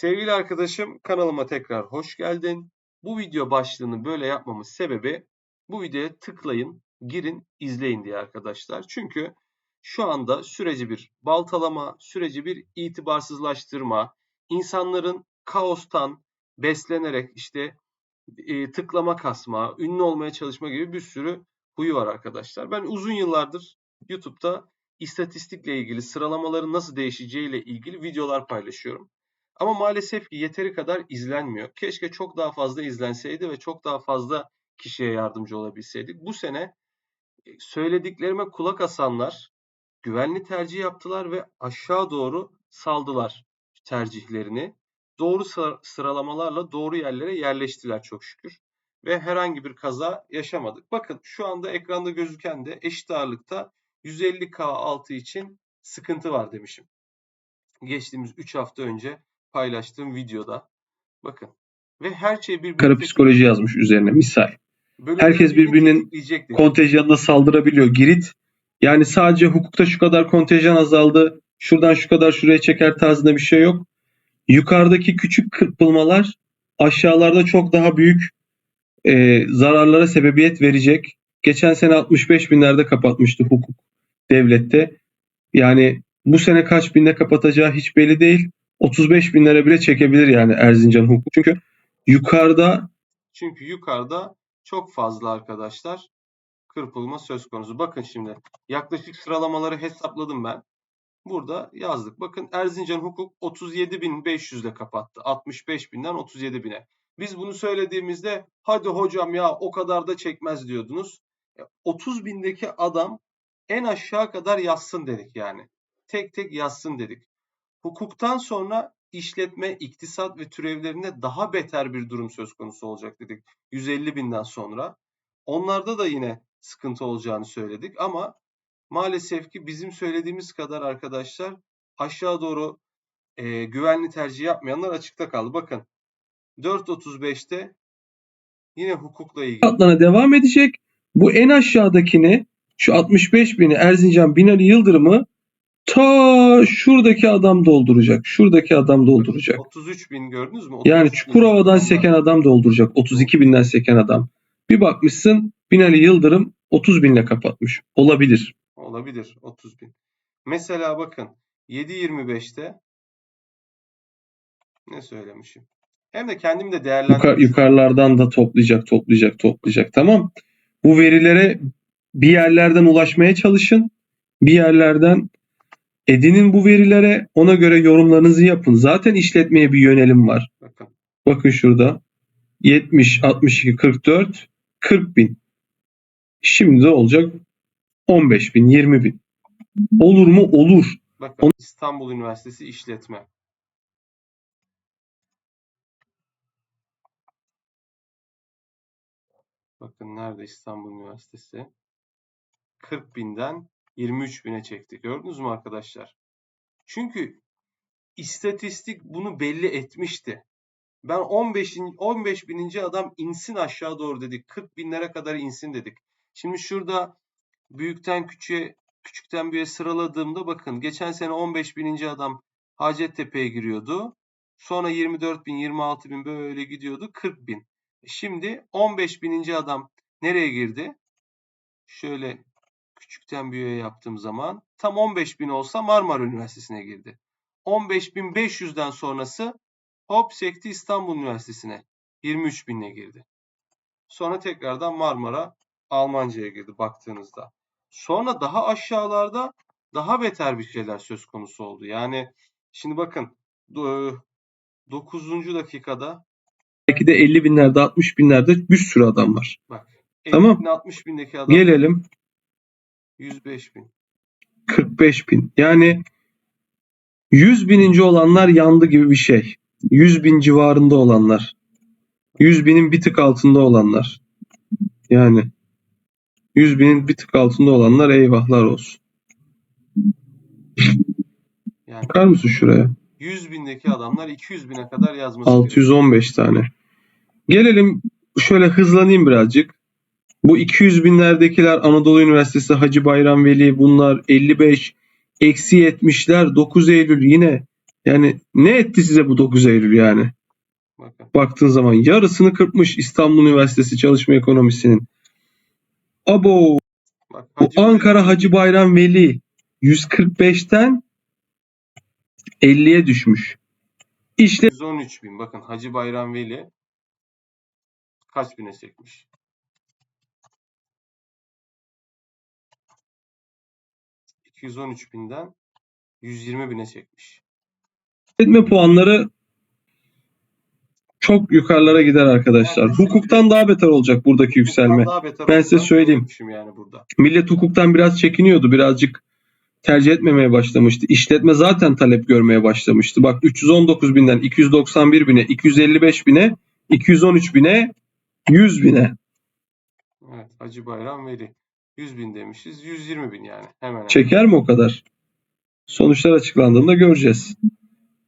Sevgili arkadaşım kanalıma tekrar hoş geldin. Bu video başlığını böyle yapmamın sebebi bu videoya tıklayın, girin, izleyin diye arkadaşlar. Çünkü şu anda süreci bir baltalama, süreci bir itibarsızlaştırma, insanların kaostan beslenerek işte e, tıklama kasma, ünlü olmaya çalışma gibi bir sürü huyu var arkadaşlar. Ben uzun yıllardır YouTube'da istatistikle ilgili, sıralamaların nasıl değişeceğiyle ilgili videolar paylaşıyorum. Ama maalesef ki yeteri kadar izlenmiyor. Keşke çok daha fazla izlenseydi ve çok daha fazla kişiye yardımcı olabilseydik. Bu sene e, söylediklerime kulak asanlar güvenli tercih yaptılar ve aşağı doğru saldılar tercihlerini. Doğru sıralamalarla doğru yerlere yerleştiler çok şükür. Ve herhangi bir kaza yaşamadık. Bakın şu anda ekranda gözüken de eşit ağırlıkta 150K altı için sıkıntı var demişim. Geçtiğimiz 3 hafta önce paylaştığım videoda. Bakın. Ve her şey birbirine Kara psikoloji yazmış üzerine misal. Herkes birbirinin kontenjanına saldırabiliyor. Girit yani sadece hukukta şu kadar kontenjan azaldı. Şuradan şu kadar şuraya çeker tarzında bir şey yok. Yukarıdaki küçük kırpılmalar aşağılarda çok daha büyük e, zararlara sebebiyet verecek. Geçen sene 65 binlerde kapatmıştı hukuk devlette. Yani bu sene kaç binde kapatacağı hiç belli değil. 35 binlere bile çekebilir yani Erzincan hukuk. Çünkü yukarıda çünkü yukarıda çok fazla arkadaşlar kırpılma söz konusu. Bakın şimdi yaklaşık sıralamaları hesapladım ben. Burada yazdık. Bakın Erzincan hukuk 37.500 ile kapattı. 65.000'den 37.000'e. Biz bunu söylediğimizde hadi hocam ya o kadar da çekmez diyordunuz. 30 e, bindeki adam en aşağı kadar yazsın dedik yani. Tek tek yazsın dedik. Hukuktan sonra işletme, iktisat ve türevlerinde daha beter bir durum söz konusu olacak dedik 150 binden sonra. Onlarda da yine sıkıntı olacağını söyledik ama maalesef ki bizim söylediğimiz kadar arkadaşlar aşağı doğru e, güvenli tercih yapmayanlar açıkta kaldı. Bakın 4.35'te yine hukukla ilgili. Atlana devam edecek. Bu en aşağıdakini şu 65 bini Erzincan Binali Yıldırım'ı ta şuradaki adam dolduracak. Şuradaki adam dolduracak. 33 bin gördünüz mü? Yani Çukurova'dan seken adam dolduracak. 32 binden seken adam. Bir bakmışsın Binali Yıldırım 30 binle kapatmış. Olabilir. Olabilir 30 bin. Mesela bakın 7.25'te ne söylemişim? Hem de kendimi de değerlendirmişim. Yukar, yukarılardan da toplayacak, toplayacak, toplayacak. Tamam. Bu verilere bir yerlerden ulaşmaya çalışın. Bir yerlerden edinin bu verilere. Ona göre yorumlarınızı yapın. Zaten işletmeye bir yönelim var. Bakın. Şurada. 70, 62, 44, 40 bin. Şimdi olacak 15 bin, 20 bin. Olur mu? Olur. Bakın İstanbul Üniversitesi İşletme. Bakın nerede İstanbul Üniversitesi? 40 binden 23 bine çekti. Gördünüz mü arkadaşlar? Çünkü istatistik bunu belli etmişti. Ben 15, 15 bininci adam insin aşağı doğru dedik. 40 binlere kadar insin dedik. Şimdi şurada büyükten küçüğe küçükten büyüğe sıraladığımda bakın geçen sene 15 bininci adam Hacettepe'ye giriyordu. Sonra 24 bin, 26 bin böyle gidiyordu. 40 bin. Şimdi 15 bininci adam nereye girdi? Şöyle küçükten büyüğe yaptığım zaman tam 15 bin olsa Marmara Üniversitesi'ne girdi. 15.500'den sonrası hop sekti İstanbul Üniversitesi'ne 23 binle girdi. Sonra tekrardan Marmara Almanca'ya girdi baktığınızda. Sonra daha aşağılarda daha beter bir şeyler söz konusu oldu. Yani şimdi bakın 9. dakikada belki de 50 binlerde 60 binlerde bir sürü adam var. Bak. Tamam. 60 bindeki adam. Gelelim. 105 bin. 45 bin. Yani 100 bininci olanlar yandı gibi bir şey. 100 bin civarında olanlar. 100 binin bir tık altında olanlar. Yani 100 binin bir tık altında olanlar eyvahlar olsun. Yani, Bakar mısın şuraya? 100 bindeki adamlar 200 bine kadar yazması 615 gerekiyor. tane. Gelelim şöyle hızlanayım birazcık. Bu 200 binlerdekiler Anadolu Üniversitesi Hacı Bayram Veli bunlar 55 eksi 70'ler 9 Eylül yine Yani ne etti size bu 9 Eylül yani? Baktığın zaman yarısını kırpmış İstanbul Üniversitesi çalışma ekonomisinin. Abo Bak, bu Hacı Ankara Hacı Bayram Veli 145'ten 50'ye düşmüş. İşte 113 bin. Bakın Hacı Bayram Veli kaç bine çekmiş? ...213 binden 120 bine çekmiş. etme puanları çok yukarılara gider arkadaşlar. Hukuktan daha beter olacak buradaki yükselme. Ben size söyleyeyim. Yani burada. Millet hukuktan biraz çekiniyordu. Birazcık tercih etmemeye başlamıştı. İşletme zaten talep görmeye başlamıştı. Bak 319 binden 291 bine, 255 bine, 213 bine, 100 bine. Evet Hacı Bayram Veli. 100 bin demişiz. 120 bin yani. Hemen. Çeker mi o kadar? Sonuçlar açıklandığında göreceğiz.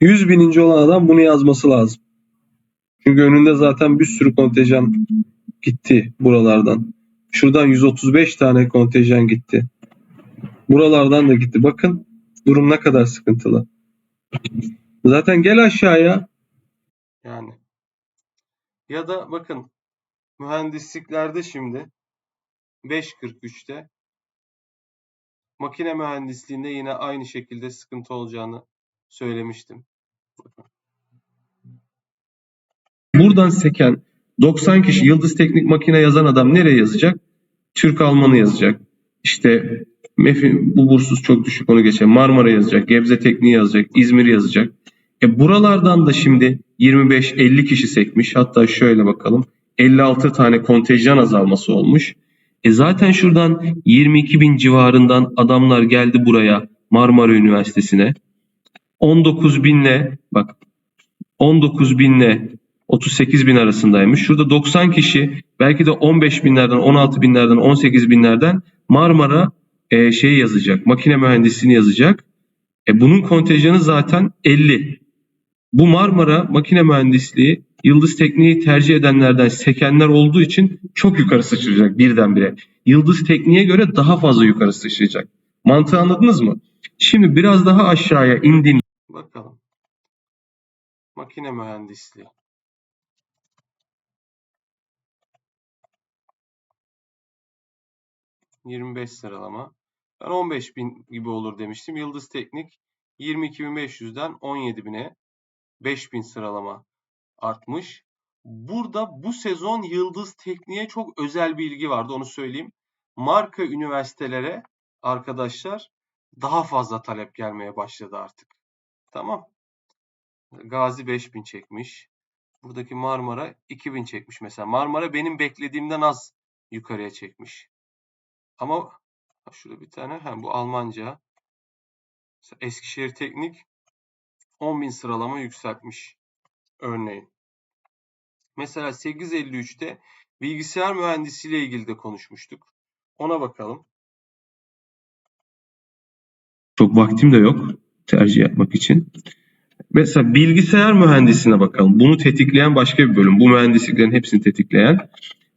100 bininci olan adam bunu yazması lazım. Çünkü önünde zaten bir sürü kontenjan gitti buralardan. Şuradan 135 tane kontenjan gitti. Buralardan da gitti. Bakın durum ne kadar sıkıntılı. Zaten gel aşağıya. Yani. Ya da bakın mühendisliklerde şimdi 5.43'te makine mühendisliğinde yine aynı şekilde sıkıntı olacağını söylemiştim. Buradan seken 90 kişi Yıldız Teknik Makine yazan adam nereye yazacak? Türk Almanı yazacak. İşte MEF'i bu bursuz çok düşük onu geçen Marmara yazacak. Gebze Tekniği yazacak. İzmir yazacak. E buralardan da şimdi 25-50 kişi sekmiş. Hatta şöyle bakalım. 56 tane kontenjan azalması olmuş. E zaten şuradan 22 bin civarından adamlar geldi buraya Marmara Üniversitesi'ne. 19 binle bak 19 binle 38 bin arasındaymış. Şurada 90 kişi belki de 15 binlerden 16 binlerden 18 binlerden Marmara e, şey yazacak. Makine mühendisliğini yazacak. E, bunun kontenjanı zaten 50. Bu Marmara makine mühendisliği Yıldız Tekniği tercih edenlerden sekenler olduğu için çok yukarı sıçrayacak birdenbire. Yıldız Tekniğe göre daha fazla yukarı sıçrayacak. Mantığı anladınız mı? Şimdi biraz daha aşağıya indiğim Bakalım. Makine mühendisliği. ...25 sıralama. Ben 15 bin gibi olur demiştim. Yıldız Teknik 22.500'den 17.000'e 5000 sıralama artmış. Burada bu sezon Yıldız Tekniğe çok özel bir ilgi vardı onu söyleyeyim. Marka üniversitelere arkadaşlar daha fazla talep gelmeye başladı artık. Tamam. Gazi 5000 çekmiş. Buradaki Marmara 2000 çekmiş mesela. Marmara benim beklediğimden az yukarıya çekmiş. Ama şurada bir tane hem bu Almanca. Eskişehir Teknik 10.000 sıralama yükseltmiş. Örneğin. Mesela 853'te bilgisayar mühendisiyle ilgili de konuşmuştuk. Ona bakalım. Çok vaktim de yok tercih yapmak için. Mesela bilgisayar mühendisine bakalım. Bunu tetikleyen başka bir bölüm. Bu mühendisliklerin hepsini tetikleyen.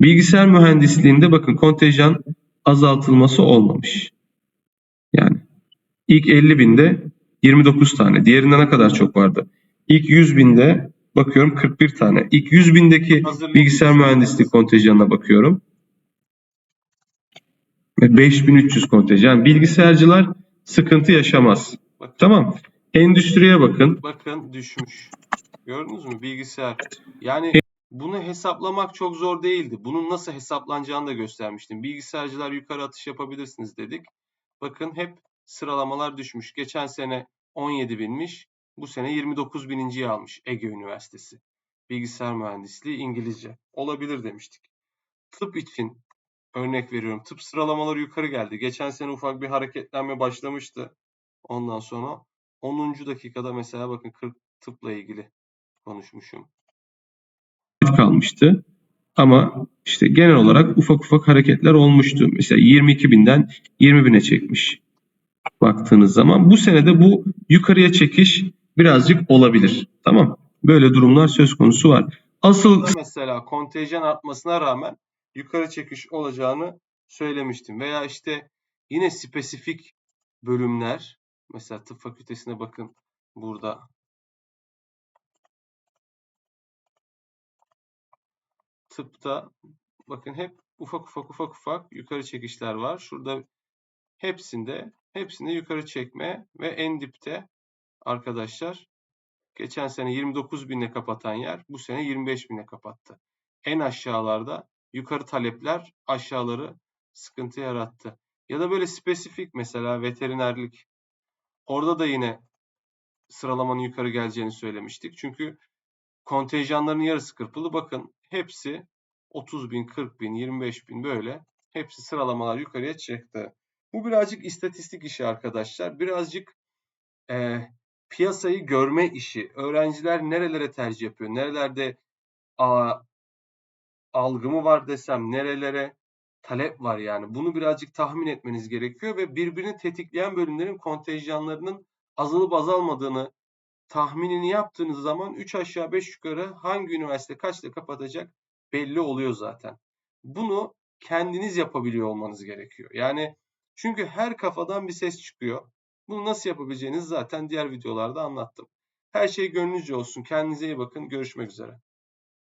Bilgisayar mühendisliğinde bakın kontenjan azaltılması olmamış. Yani ilk 50 binde 29 tane. Diğerinde ne kadar çok vardı? İlk 100 binde bakıyorum 41 tane. İlk 100 bindeki bilgisayar mühendisliği kontenjanına bakıyorum. Ve 5300 kontenjan. Bilgisayarcılar sıkıntı yaşamaz. Bakın, Tamam. Endüstriye bakın. bakın düşmüş. Gördünüz mü? Bilgisayar. Yani bunu hesaplamak çok zor değildi. Bunun nasıl hesaplanacağını da göstermiştim. Bilgisayarcılar yukarı atış yapabilirsiniz dedik. Bakın hep sıralamalar düşmüş. Geçen sene 17 binmiş. Bu sene 29 bininciyi almış Ege Üniversitesi. Bilgisayar mühendisliği İngilizce. Olabilir demiştik. Tıp için örnek veriyorum. Tıp sıralamaları yukarı geldi. Geçen sene ufak bir hareketlenme başlamıştı. Ondan sonra 10. dakikada mesela bakın 40 tıpla ilgili konuşmuşum. kalmıştı. Ama işte genel olarak ufak ufak hareketler olmuştu. Mesela 22 binden 20 bine çekmiş. Baktığınız zaman bu senede bu yukarıya çekiş birazcık olabilir. Tamam. Böyle durumlar söz konusu var. Asıl mesela kontenjan artmasına rağmen yukarı çekiş olacağını söylemiştim. Veya işte yine spesifik bölümler mesela tıp fakültesine bakın burada tıpta bakın hep ufak ufak ufak ufak yukarı çekişler var. Şurada hepsinde hepsini yukarı çekme ve en dipte arkadaşlar geçen sene 29 binle kapatan yer bu sene 25 binle kapattı. En aşağılarda yukarı talepler aşağıları sıkıntı yarattı. Ya da böyle spesifik mesela veterinerlik. Orada da yine sıralamanın yukarı geleceğini söylemiştik. Çünkü kontenjanların yarısı kırpılı. Bakın hepsi 30 bin, 40 bin, 25 bin böyle. Hepsi sıralamalar yukarıya çıktı. Bu birazcık istatistik işi arkadaşlar. Birazcık e, piyasayı görme işi. Öğrenciler nerelere tercih yapıyor? Nerelerde a, algı var desem, nerelere talep var yani. Bunu birazcık tahmin etmeniz gerekiyor ve birbirini tetikleyen bölümlerin kontenjanlarının azalıp azalmadığını tahminini yaptığınız zaman 3 aşağı 5 yukarı hangi üniversite kaçta kapatacak belli oluyor zaten. Bunu kendiniz yapabiliyor olmanız gerekiyor. Yani çünkü her kafadan bir ses çıkıyor. Bunu nasıl yapabileceğinizi zaten diğer videolarda anlattım. Her şey gönlünüzce olsun. Kendinize iyi bakın. Görüşmek üzere.